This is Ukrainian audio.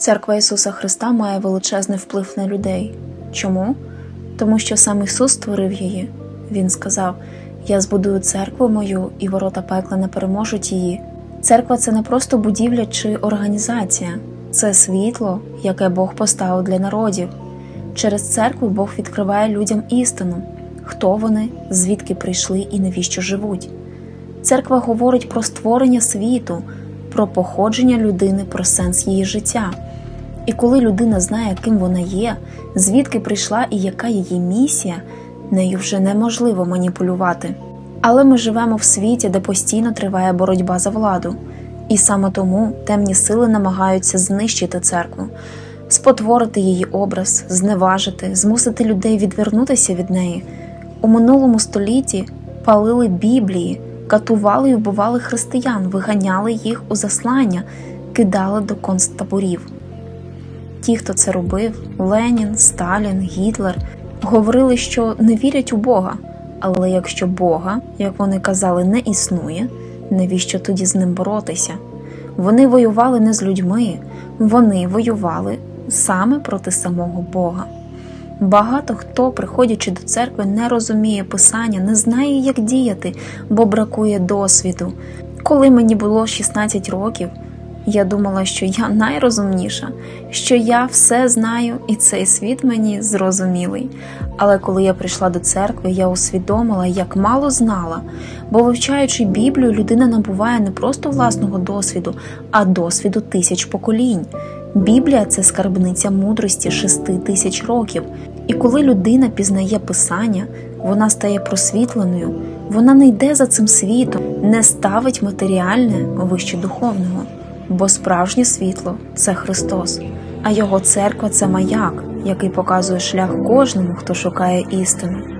Церква Ісуса Христа має величезний вплив на людей. Чому? Тому що сам Ісус створив її. Він сказав: Я збудую церкву мою, і ворота пекла не переможуть її. Церква це не просто будівля чи організація, це світло, яке Бог поставив для народів. Через церкву Бог відкриває людям істину, хто вони, звідки прийшли і навіщо живуть. Церква говорить про створення світу, про походження людини, про сенс її життя. І коли людина знає, ким вона є, звідки прийшла і яка її місія, нею вже неможливо маніпулювати. Але ми живемо в світі, де постійно триває боротьба за владу, і саме тому темні сили намагаються знищити церкву, спотворити її образ, зневажити, змусити людей відвернутися від неї. У минулому столітті палили Біблії, катували і вбивали християн, виганяли їх у заслання, кидали до концтаборів. Ті, хто це робив, Ленін, Сталін, Гітлер, говорили, що не вірять у Бога. Але якщо Бога, як вони казали, не існує, навіщо тоді з ним боротися? Вони воювали не з людьми, вони воювали саме проти самого Бога. Багато хто, приходячи до церкви, не розуміє писання, не знає, як діяти, бо бракує досвіду. Коли мені було 16 років, я думала, що я найрозумніша, що я все знаю, і цей світ мені зрозумілий. Але коли я прийшла до церкви, я усвідомила, як мало знала, бо вивчаючи Біблію, людина набуває не просто власного досвіду, а досвіду тисяч поколінь. Біблія це скарбниця мудрості шести тисяч років. І коли людина пізнає писання, вона стає просвітленою, вона не йде за цим світом, не ставить матеріальне вище духовного. Бо справжнє світло це Христос, а Його церква це маяк, який показує шлях кожному, хто шукає істину.